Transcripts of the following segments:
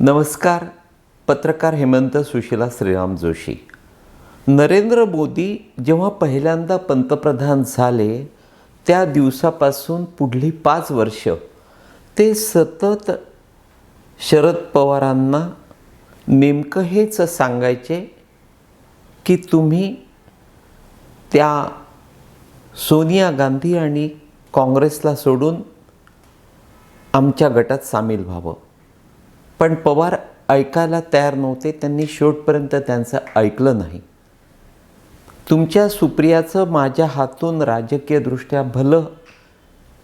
नमस्कार पत्रकार हेमंत सुशीला श्रीराम जोशी. नरेंद्र मोदी जेव्हा पहिल्यांदा पंतप्रधान झाले त्या दिवसापासून पुढली पाच वर्ष ते सतत शरद पवारांना नेमकं हेच सांगायचे की तुम्ही त्या सोनिया गांधी आणि काँग्रेसला सोडून आमच्या गटात सामील व्हावं. पण पवार ऐकायला तयार नव्हते त्यांनी शेवटपर्यंत त्यांचं ऐकलं नाही. तुमच्या सुप्रियाचं माझ्या हातून राजकीयदृष्ट्या भलं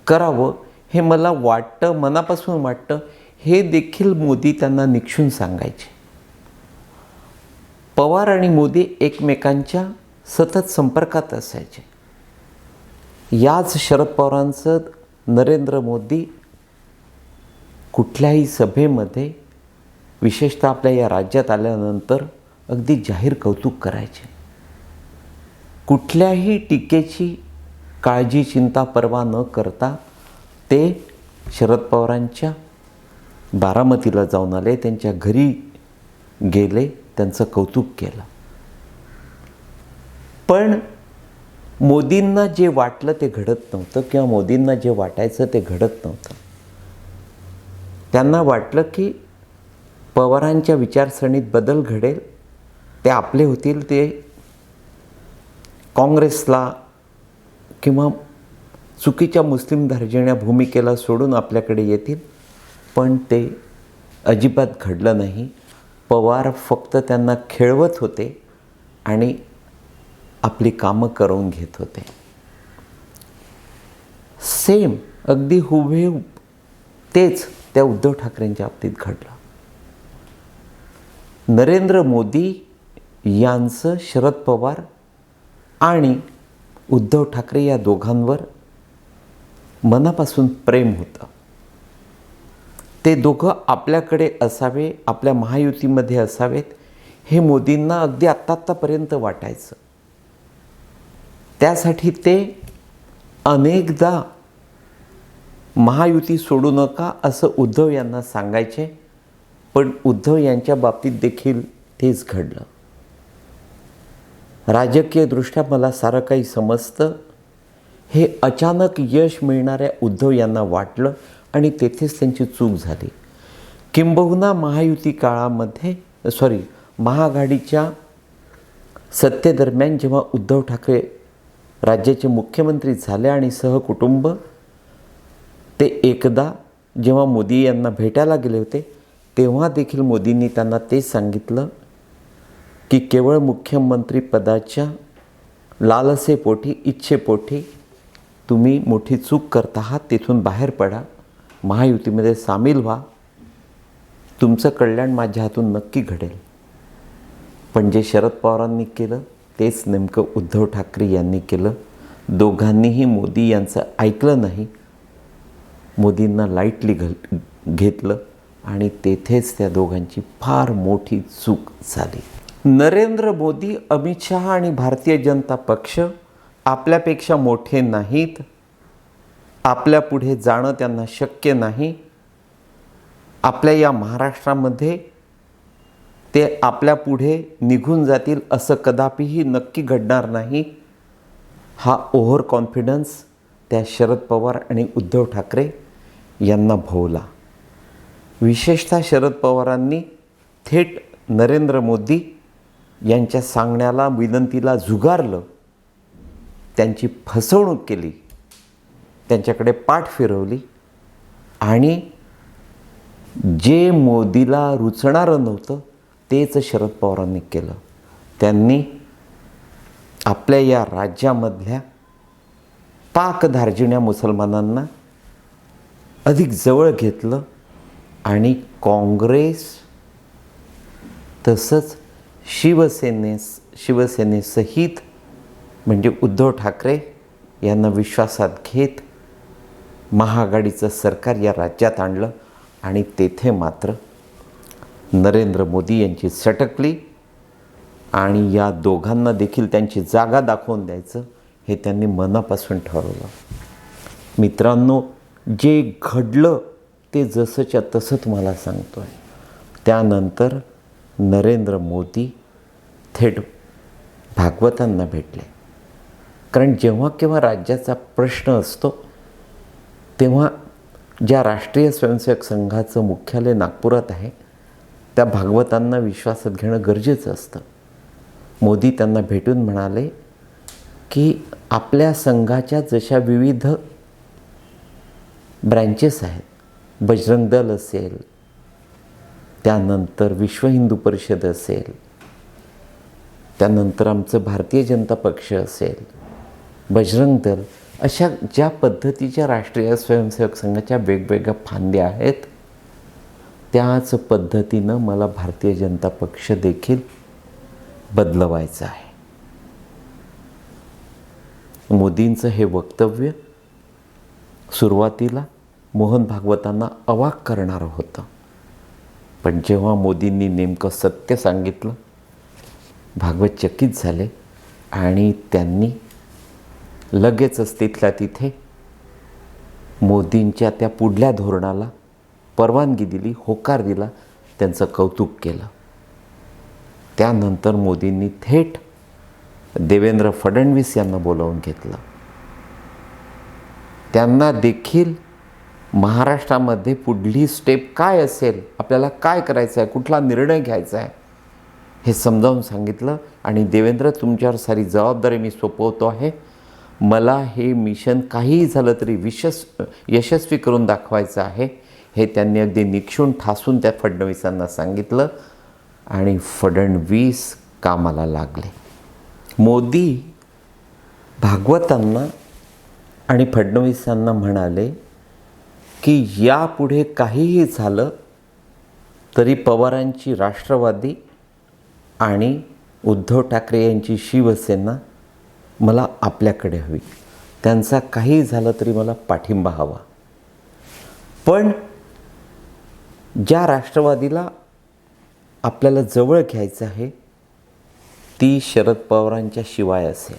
करावं हे मला वाटतं मनापासून वाटतं हे देखील मोदी त्यांना निक्षून सांगायचे. पवार आणि मोदी एकमेकांच्या सतत संपर्कात असायचे. याच शरद पवारांचं नरेंद्र मोदी कुठल्याही सभेमध्ये विशेषतः आपल्या या राज्यात आल्यानंतर अगदी जाहीर कौतुक करायचे. कुठल्याही टीकेची काळजी चिंता पर्वा न करता ते शरद पवारांच्या बारामतीला जाऊन आले त्यांच्या घरी गेले त्यांचं कौतुक केलं. पण मोदींना जे वाटलं ते घडत नव्हतं किंवा मोदींना जे वाटायचं ते घडत नव्हतं. त्यांना वाटलं की पवारांच्या विचारसरणीत बदल घडेल ते आपले होतील ते काँग्रेसला किंवा चुकीच्या मुस्लिम धार्जिण्या भूमिकेला सोडून आपल्याकडे येतील पण ते अजिबात घडलं नाही. पवार फक्त त्यांना खेळवत होते आणि आपली कामं करून घेत होते. सेम अगदी हुबेहूब तेच त्या उद्धव ठाकरेंच्या बाबतीत घडलं. नरेंद्र मोदी यांचं शरद पवार आणि उद्धव ठाकरे या दोघांवर मनापासून प्रेम होतं. ते दोघं आपल्याकडे असावे आपल्या महायुतीमध्ये असावेत हे मोदींना अगदी आत्ता आत्तापर्यंत वाटायचं. त्यासाठी ते अनेकदा महायुती सोडू नका असं उद्धव यांना सांगायचे. पण उद्धव यांच्या बाबतीत देखील तेच घडलं. राजकीयदृष्ट्या मला सारं काही समजतं. हे अचानक यश मिळणाऱ्या उद्धव यांना वाटलं आणि तेथेच त्यांची चूक झाली. किंबहुना महायुती काळामध्ये सॉरी महाआघाडीच्या सत्तेदरम्यान जेव्हा उद्धव ठाकरे राज्याचे मुख्यमंत्री झाले आणि सहकुटुंब ते एकदा जेव्हा मोदी यांना भेटायला गेले होते तेव्हा देखील मोदींनी त्यांना तेच सांगितलं की केवळ मुख्यमंत्रीपदाच्या लालसेपोटी इच्छेपोटी तुम्ही मोठी चूक करत आहात तिथून बाहेर पडा महायुतीमध्ये सामील व्हा. तुमचं कल्याण माझ्या हातून नक्की घडेल. पण जे शरद पवारांनी केलं तेच नेमकं उद्धव ठाकरे यांनी केलं. दोघांनीही मोदी यांचं ऐकलं नाही. मोदींना लाईटली घ घेतलं. आणि तेथेच त्या दोघांची फार मोठी चूक झाली. नरेंद्र मोदी अमित शहा आणि भारतीय जनता पक्ष आपल्यापेक्षा मोठे नाहीत. आपल्या पुढे जाणं त्यांना शक्य नाही. आपल्या या महाराष्ट्रामध्ये ते आपल्या पुढे निघून जातील असं कदापिही नक्की घडणार नाही. हा ओव्हर कॉन्फिडन्स त्या शरद पवार आणि उद्धव ठाकरे यांना भोवला. विशेषतः शरद पवारांनी थेट नरेंद्र मोदी यांच्या सांगण्याला विनंतीला झुगारलं त्यांची फसवणूक केली त्यांच्याकडे पाठ फिरवली आणि जे मोदीला रुचणारं नव्हतं तेच शरद पवारांनी केलं. त्यांनी आपल्या या राज्यामधल्या पाकधार्जिण्या मुसलमानांना अधिक जवळ घेतलं आणि काँग्रेस तसंच शिवसेनेस शिवसेनेसहित म्हणजे उद्धव ठाकरे यांना विश्वासात घेत महाआघाडीचं सरकार या राज्यात आणलं आणि तेथे मात्र नरेंद्र मोदी यांची सटकली आणि या दोघांना देखील त्यांची जागा दाखवून द्यायचं हे त्यांनी मनापासून ठरवलं. मित्रांनो जे घडलं ते जसंच्या तसं तुम्हाला सांगतो आहे त्यानंतर नरेंद्र मोदी थेट भागवतांना भेटले. कारण जेव्हा केव्हा राज्याचा प्रश्न असतो तेव्हा ज्या राष्ट्रीय स्वयंसेवक संघाचं मुख्यालय नागपुरात आहे त्या भागवतांना विश्वासात घेणं गरजेचं असतं. मोदी त्यांना भेटून म्हणाले की आपल्या संघाच्या जशा विविध ब्रँचेस आहेत बजरंग दल असेल त्यानंतर विश्व हिंदू परिषद असेल त्यानंतर आमचं भारतीय जनता पक्ष असेल बजरंग दल अशा ज्या पद्धतीच्या राष्ट्रीय स्वयंसेवक संघाच्या वेगवेगळ्या फांद्या आहेत त्याच पद्धतीनं मला भारतीय जनता पक्ष देखील बदलवायचं आहे. मोदींचं हे वक्तव्य सुरुवातीला मोहन भागवतांना अवाक करणारं होतं. पण जेव्हा मोदींनी नेमकं सत्य सांगितलं भागवत चकित झाले आणि त्यांनी लगेचच तिथल्या तिथे मोदींच्या त्या पुढल्या धोरणाला परवानगी दिली होकार दिला त्यांचं कौतुक केलं. त्यानंतर मोदींनी थेट देवेंद्र फडणवीस यांना बोलावून घेतलं. त्यांना देखील महाराष्ट्रामध्ये पुढली स्टेप काय असेल? आपल्याला काय करायचं आहे? कुठला निर्णय घ्यायचा आहे? हे समजावून सांगितलं आणि देवेंद्र तुमच्यावर सारी जबाबदारी मी सोपवतो आहे. मला हे मिशन काहीही झालं तरी विशस यशस्वी करून दाखवायचं आहे. हे त्यांनी अगदी निक्षून ठासून त्या फडणवीसांना सांगितलं आणि फडणवीस कामाला लागले. मोदी भागवतांना आणि फडणवीसांना म्हणाले की यापुढे काहीही झालं तरी पवारांची राष्ट्रवादी आणि उद्धव ठाकरे यांची शिवसेना मला आपल्याकडे हवी. त्यांचा काही झालं तरी मला पाठिंबा हवा. पण ज्या राष्ट्रवादीला आपल्याला जवळ घ्यायचं आहे ती शरद पवारांच्या शिवाय असेल.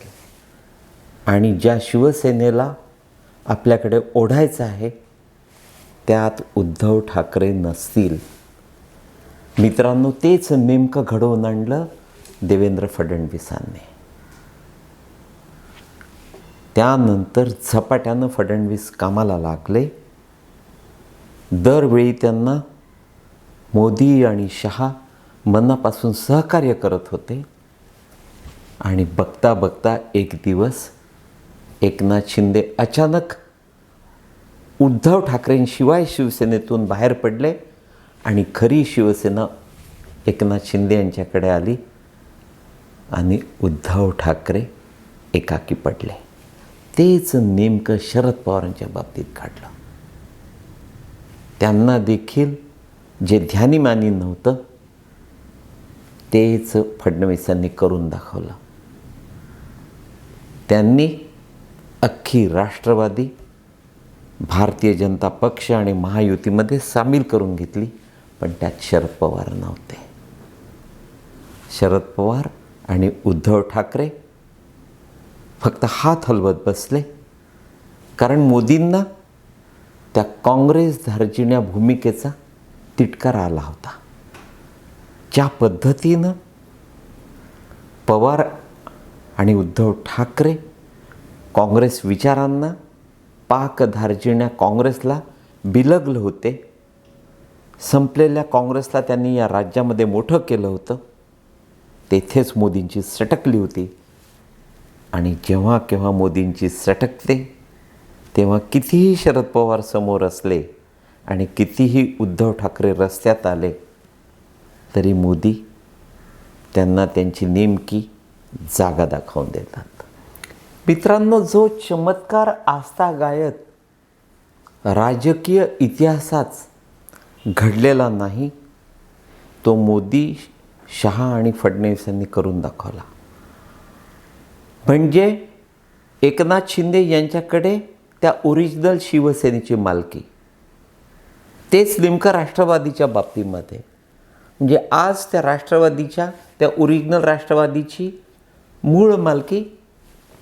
आणि ज्या शिवसेनेला आपल्याकडे ओढायचं आहे त्यात उद्धव ठाकरे नसतील. मित्रांनो तेच नेमकं घडवून आणलं देवेंद्र फडणवीसांनी. त्यानंतर झपाट्यानं फडणवीस कामाला लागले. दरवेळी त्यांना मोदी आणि शहा मनापासून सहकार्य करत होते. आणि बघता बघता एक दिवस एकनाथ शिंदे अचानक उद्धव ठाकरेंशिवाय शिवसेनेतून बाहेर पडले आणि खरी शिवसेना एकनाथ शिंदे यांच्याकडे आली आणि उद्धव ठाकरे एकाकी पडले. तेच नेमकं शरद पवारांच्या बाबतीत घडलं. त्यांना देखील जे ध्यानीमानी नव्हतं तेच फडणवीसांनी करून दाखवलं. त्यांनी अख्खी राष्ट्रवादी भारतीय जनता पक्ष आणि महायुतीमध्ये सामील करून घेतली पण त्यात शरद पवार नव्हते. शरद पवार आणि उद्धव ठाकरे फक्त हात हलवत बसले. कारण मोदींना त्या काँग्रेस धार्जिण्या भूमिकेचा तिटकार आला होता. ज्या पद्धतीनं पवार आणि उद्धव ठाकरे काँग्रेस विचारांना पाक धार्जिण्या काँग्रेसला बिलगलं होते. संपलेल्या काँग्रेसला त्यांनी या राज्यामध्ये मोठं केलं होतं. तेथेच मोदींची सटकली होती. आणि जेव्हा केव्हा मोदींची सटकते तेव्हा कितीही शरद पवार समोर असले आणि कितीही उद्धव ठाकरे रस्त्यात आले तरी मोदी त्यांना त्यांची नेमकी जागा दाखवून देतात. मित्रांनो जो चमत्कार आस्था गायत राजकीय इतिहासाच घडलेला नाही तो मोदी शहा आणि फडणवीस यांनी करून दाखवला. म्हणजे एकनाथ शिंदे यांच्याकडे त्या ओरिजिनल शिवसेनेची मालकी. तेच नेमकं राष्ट्रवादीच्या बाबतीमध्ये. म्हणजे आज त्या राष्ट्रवादीच्या त्या ओरिजिनल राष्ट्रवादीची मूळ मालकी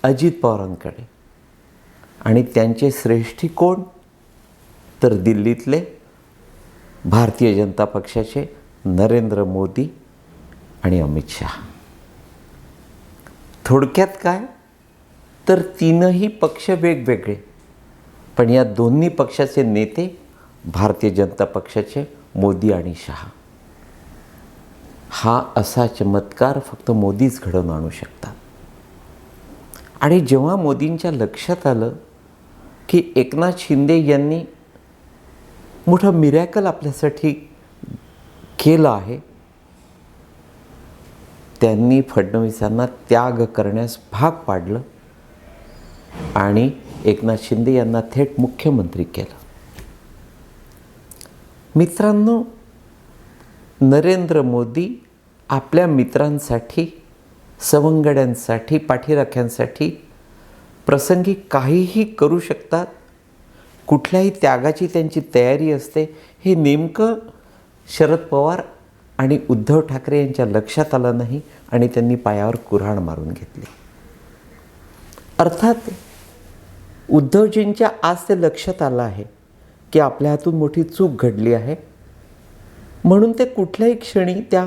अजित पवारांकडे. आणि त्यांचे श्रेष्ठी कोण? तर दिल्लीतले भारतीय जनता पक्षाचे नरेंद्र मोदी आणि अमित शहा. थोडक्यात काय? तर तीनही पक्ष वेगवेगळे. पण या दोन्ही पक्षाचे नेते भारतीय जनता पक्षाचे मोदी आणि शहा. हा असा चमत्कार फक्त मोदीच घडवून आणू शकतात. आणि जेव्हा मोदींच्या लक्षात आलं की एकनाथ शिंदे यांनी मोठं मिरॅकल आपल्यासाठी केलं आहे त्यांनी फडणवीसांना त्याग करण्यास भाग पाडलं आणि एकनाथ शिंदे यांना थेट मुख्यमंत्री केलं. मित्रांनो नरेंद्र मोदी आपल्या मित्रांसाठी सवंगड्यांसाठी पाठीराख्यांसाठी प्रसंगी काहीही करू शकतात. कुठल्याही त्यागाची त्यांची तयारी असते. हे नेमकं शरद पवार आणि उद्धव ठाकरे यांच्या लक्षात आलं नाही आणि त्यांनी पायावर कुऱ्हाड मारून घेतली. अर्थात उद्धवजींच्या आज ते लक्षात आलं आहे की आपल्या हातून मोठी चूक घडली आहे. म्हणून ते कुठल्याही क्षणी त्या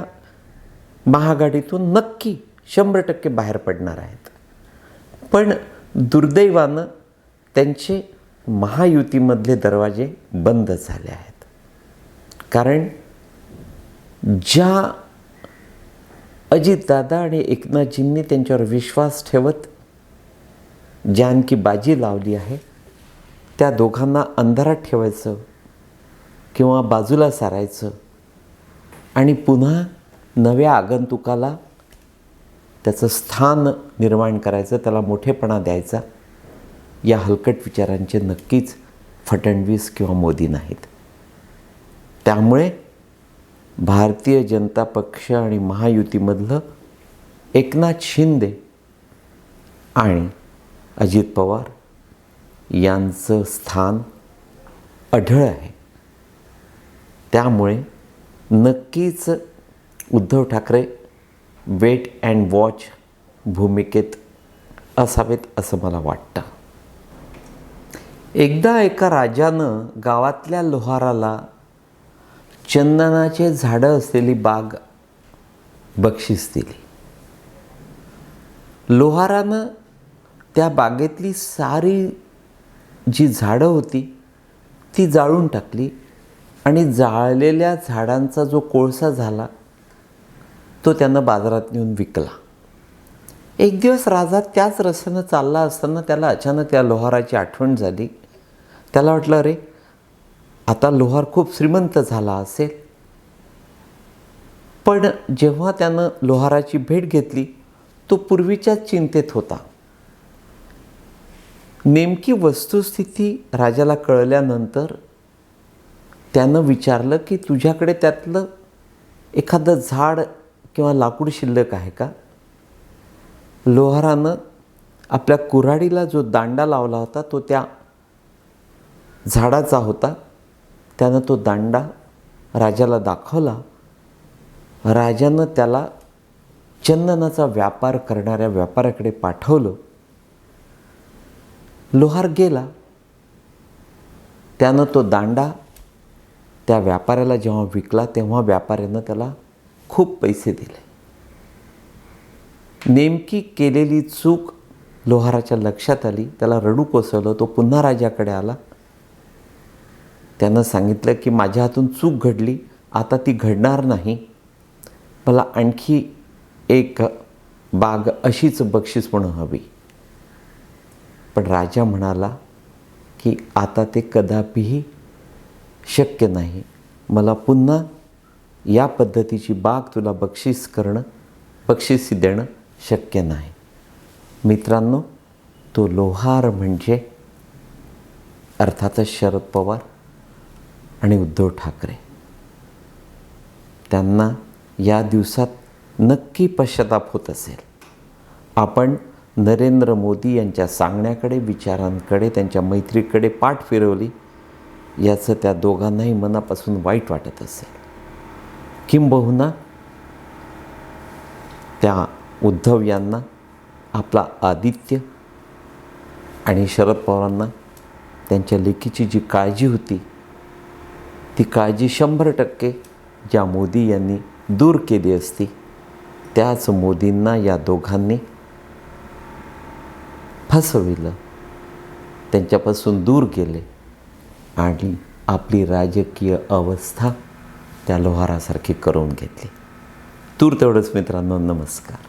महागाडीतून नक्की शंभर टक्के बाहेर पडणार आहेत. पण दुर्दैवानं त्यांचे महायुतीमधले दरवाजे बंद झाले आहेत. कारण ज्या अजितदादा आणि एकनाथजींनी त्यांच्यावर विश्वास ठेवत ज्या आणखी बाजी लावली आहे त्या दोघांना अंधारात ठेवायचं किंवा बाजूला सारायचं आणि पुन्हा नव्या आगंतुकाला त्याचं स्थान निर्माण करायचं त्याला मोठेपणा द्यायचा या हलकट विचारांचे नक्कीच फडणवीस किंवा मोदी नाहीत. त्यामुळे भारतीय जनता पक्ष आणि महायुतीमधलं एकनाथ शिंदे आणि अजित पवार यांचं स्थान अढळ आहे. त्यामुळे नक्कीच Uddhav Thackeray wait and watch भूमिकेत असावेत असं मला वाटतं. एकदा एका राजानं गावातल्या लोहाराला चंदनाचे झाडं असलेली बाग बक्षीस दिली. लोहारानं त्या बागेतली सारी जी झाडं होती ती जाळून टाकली आणि जाळलेल्या झाडांचा जो कोळसा झाला तो त्यानं बाजारात नेऊन विकला. एक दिवस राजा त्याच रस्त्यानं चालला असताना त्याला अचानक त्या लोहाराची आठवण झाली. त्याला वाटलं अरे आता लोहार खूप श्रीमंत झाला असेल. पण जेव्हा त्यानं लोहाराची भेट घेतली तो पूर्वीच्याच चिंतेत होता. नेमकी वस्तुस्थिती राजाला कळल्यानंतर त्यानं विचारलं की तुझ्याकडे त्यातलं एखादं झाड किंवा लाकूड शिल्लक आहे का? लोहारानं आपल्या कुऱ्हाडीला जो दांडा लावला होता तो त्या झाडाचा होता. त्यानं तो दांडा राजाला दाखवला. राजानं त्याला चंदनाचा व्यापार करणाऱ्या व्यापाऱ्याकडे पाठवलं. लोहार गेला. त्यानं तो दांडा त्या व्यापाऱ्याला जेव्हा विकला तेव्हा व्यापाऱ्यानं त्याला खूप पैसे दिले. नेमकी केलेली चूक लोहाराच्या लक्षात आली. त्याला रडू कोसळलं. तो पुन्हा राजाकडे आला. त्यानं सांगितलं की माझ्या हातून चूक घडली. आता ती घडणार नाही. मला आणखी एक बाग अशीच बक्षीस म्हणून हवी. पण राजा म्हणाला की आता ते कदापिही शक्य नाही. मला पुन्हा या पद्धतीची बाग तुला बक्षीस करणं बक्षीस देणं शक्य नाही. मित्रांनो तो लोहार म्हणजे अर्थातच शरद पवार आणि उद्धव ठाकरे. त्यांना या दिवसात नक्की पश्चाताप होत असेल. आपण नरेंद्र मोदी यांच्या सांगण्याकडे विचारांकडे त्यांच्या मैत्रीकडे पाठ फिरवली याचं त्या दोघांनाही मनापासून वाईट वाटत असेल. किंबहुना त्या उद्धव यांना आपला आदित्य आणि शरद पवारांना त्यांच्या लेखीची जी काळजी होती ती काळजी शंभर टक्के ज्या मोदी यांनी दूर केली असती त्याच मोदींना या दोघांनी फसविलं. त्यांच्यापासून दूर गेले आणि आपली राजकीय अवस्था त्या लोहारासारखी करून घेतली. तूर तेवढंच मित्रांनो नमस्कार.